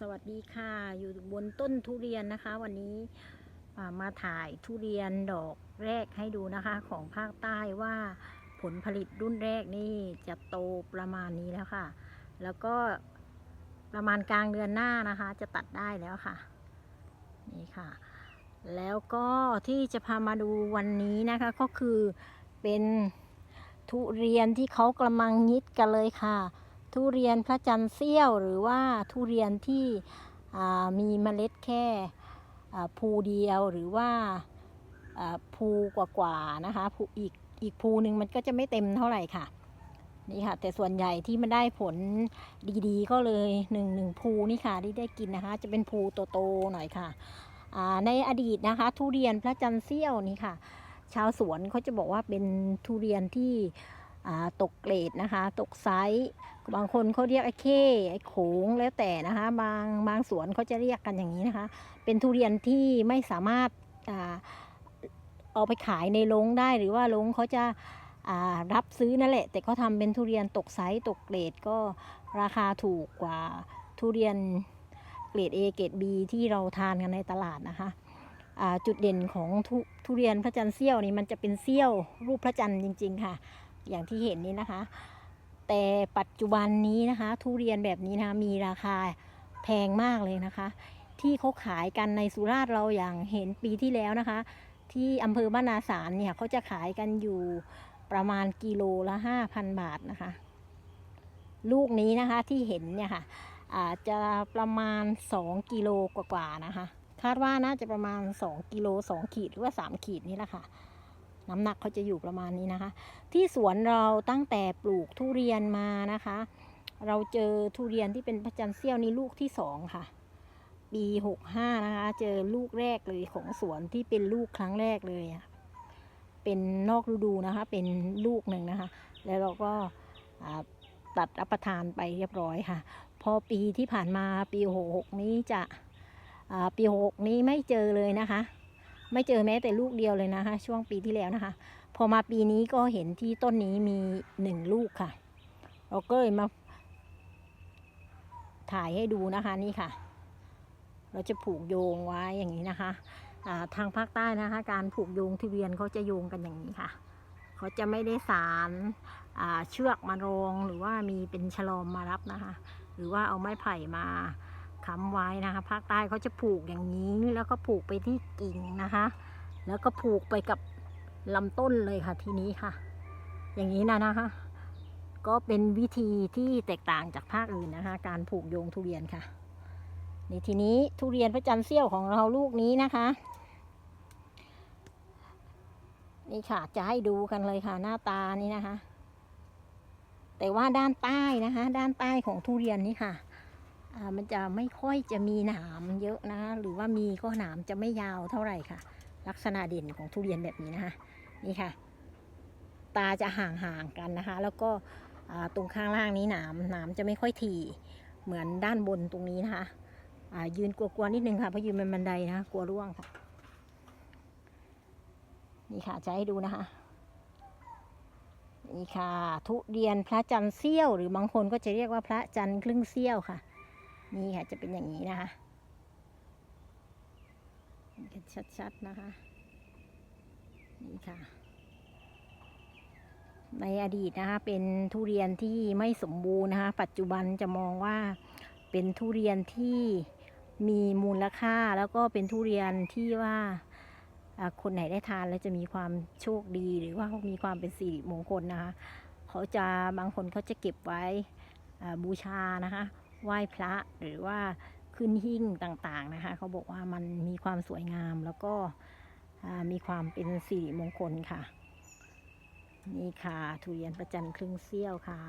สวัสดีค่ะ อยู่บนต้นทุเรียนนะคะ วันนี้มาถ่ายทุเรียนดอกแรกให้ดูนะคะของภาคใต้ว่าผลผลิตรุ่นแรกนี่จะโตประมาณนี้แล้วค่ะ แล้วก็ประมาณกลางเดือนหน้านะคะ จะตัดได้แล้วค่ะ นี่ค่ะ แล้วก็ที่จะพามาดูวันนี้นะคะก็คือเป็นทุเรียนที่เขากำลังฮิตกันเลยค่ะ ทุเรียนพระจันทร์เสี้ยวหรือว่าทุเรียนที่มีเมล็ดแค่ภูเดียวหรือว่าภูกว่าๆนะคะภูอีกอีกภูหนึ่งมันก็จะไม่เต็มเท่าไหร่ค่ะนี่ค่ะ แต่ส่วนใหญ่ที่มันได้ผลดีๆ ก็เลยหนึ่งหนึ่งภูนี่ค่ะที่ได้กินนะคะ จะเป็นภูโตๆหน่อยค่ะในอดีตนะคะ ทุเรียนพระจันทร์เสี้ยวนี่ค่ะ ชาวสวนเขาจะบอกว่าเป็นทุเรียนที่ ตกเกรดนะคะ ตกไซส์บางคนเขาเรียกไอ้เข้ไอ้โขงแล้วแต่นะคะ บางบางสวนเขาจะเรียกกันอย่างนี้นะคะ เป็นทุเรียนที่ไม่สามารถเอาไปขายในโรงได้หรือว่าโรงเขาจะารับซื้อนั่นแหละ แต่เขาทำเป็นทุเรียนตกไซส์ตกเกรดก็ราคาถูกกว่าทุเรียนเกรด A เกรด B ที่เราทานกันในตลาดนะคะจุดเด่นของทุทุเรียนพระจันทร์เสี้ยวนี่มันจะเป็นเสี้ยวรูปพระจันทร์จริง ๆ ค่ะ อย่างที่เห็นนี้นะคะ แต่ปัจจุบันนี้นะคะ ทุเรียนแบบนี้นะมีราคาแพงมากเลยนะคะ ที่เขาขายกันในสุราษฎร์เราอย่างเห็นปีที่แล้วนะคะ ที่อำเภอบ้านนาสารเนี่ยเขาจะขายกันอยู่ประมาณกิโลละห้าพันบาทนะคะ ลูกนี้นะคะที่เห็นเนี่ยค่ะอาจจะประมาณ 2 กิโลกว่าๆนะคะ คาดว่าน่าจะประมาณ 2 กิโล 2 ขีดหรือว่า 3 ขีดนี่แหละค่ะ น้ำหนักเขาจะอยู่ประมาณนี้นะคะ ที่สวนเราตั้งแต่ปลูกทุเรียนมานะคะ เราเจอทุเรียนที่เป็นพระจันทร์เสี้ยวนี่ลูกที่สองค่ะ ปีหกห้านะคะ เจอลูกแรกเลยของสวนที่เป็นลูกครั้งแรกเลยอะเป็นนอกฤดูนะคะ เป็นลูกหนึ่งนะคะ แล้วเราก็ตัดรับประทานไปเรียบร้อยค่ะ พอปีที่ผ่านมาปีหกหกนี้จะปีหกนี้ไม่เจอเลยนะคะ ไม่เจอแม้แต่ลูกเดียวเลยนะคะ ช่วงปีที่แล้วนะคะ พอมาปีนี้ก็เห็นที่ต้นนี้มีหนึ่งลูกค่ะเราก็เลยมาถ่ายให้ดูนะคะนี่ค่ะ เราจะผูกโยงไว้อย่างนี้นะคะาทางภาคใต้นะคะ การผูกโยงทุเรียนเขาจะโยงกันอย่างนี้ค่ะเขาจะไม่ได้สารเชือกมารองหรือว่ามีเป็นฉลอมมารับนะคะ หรือว่าเอาไม้ไผ่มา ค้ำไว้นะคะ ภาคใต้เขาจะผูกอย่างนี้แล้วก็ผูกไปที่กิ่งนะคะ แล้วก็ผูกไปกับลำต้นเลยค่ะทีนี้ค่ะ อย่างนี้นะนะคะ ก็เป็นวิธีที่แตกต่างจากภาคอื่นนะคะ การผูกโยงทุเรียนค่ะนี่ทีนี้ทุเรียนพระจันทร์เสี้ยวของเราลูกนี้นะคะ นี่ค่ะจะให้ดูกันเลยค่ะ หน้าตานี่นะคะ แต่ว่าด้านใต้นะคะ ด้านใต้ของทุเรียนนี่ค่ะ มันจะไม่ค่อยจะมีหนามเยอะนะคะหรือว่ามีก็หนามจะไม่ยาวเท่าไหร่ค่ะ ลักษณะเด่นของทุเรียนแบบนี้นะคะนี่ค่ะ ตาจะห่างๆกันนะคะ แล้วก็ตรงข้างล่างนี้หนามหนามจะไม่ค่อยถี่เหมือนด้านบนตรงนี้นะคะยืนกลัวๆนิดนึงค่ะเพราะยืนเป็นบันไดนะคะกลัวร่วงค่ะ นี่ค่ะจะให้ดูนะคะนี่ค่ะ ทุเรียนพระจันทร์เสี้ยว หรือบางคนก็จะเรียกว่าพระจันทร์ครึ่งเสี้ยวค่ะ นี่ค่ะจะเป็นอย่างนี้นะคะเห็นกันชัดๆนะคะ นี่ค่ะ ในอดีตนะคะเป็นทุเรียนที่ไม่สมบูรณ์นะคะ ปัจจุบันจะมองว่าเป็นทุเรียนที่มีมูลค่าแล้วก็เป็นทุเรียนที่ว่าคนไหนได้ทานแล้วจะมีความโชคดีหรือว่ามีความเป็นสิริมงคลนะคะ เขาจะบางคนเขาจะเก็บไว้บูชานะคะ ไหว้พระหรือว่าขึ้นหิ้งต่างๆนะคะ เขาบอกว่ามันมีความสวยงามแล้วก็มีความเป็นสิริมงคลค่ะ นี่ค่ะทุเรียนประจันครึ่งเซี่ยวค่ะ